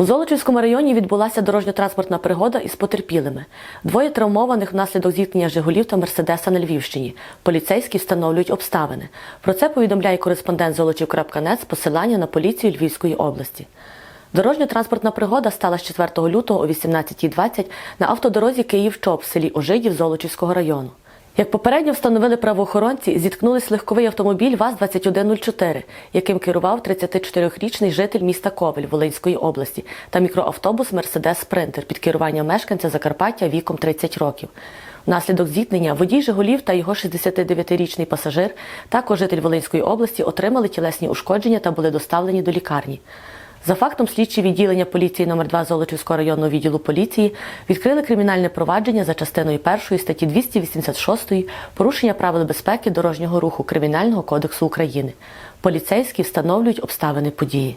У Золочівському районі відбулася дорожньо-транспортна пригода із потерпілими. Двоє травмованих внаслідок зіткнення Жигулів та Мерседеса на Львівщині. Поліцейські встановлюють обставини. Про це повідомляє кореспондент Золочів.нет з посилання на поліцію Львівської області. Дорожньо-транспортна пригода сталася 4 лютого о 18.20 на автодорозі Київ-Чоп в селі Ожидів Золочівського району. Як попередньо встановили правоохоронці, зіткнулись легковий автомобіль ВАЗ-2104, яким керував 34-річний житель міста Ковель Волинської області, та мікроавтобус Мерседес Спринтер під керуванням мешканця Закарпаття віком 30 років. Внаслідок зіткнення водій Жигулів та його 69-річний пасажир, також житель Волинської області, отримали тілесні ушкодження та були доставлені до лікарні. За фактом слідчі відділення поліції номер 2 Золочівського районного відділу поліції відкрили кримінальне провадження за частиною 1 статті 286 порушення правил безпеки дорожнього руху Кримінального кодексу України. Поліцейські встановлюють обставини події.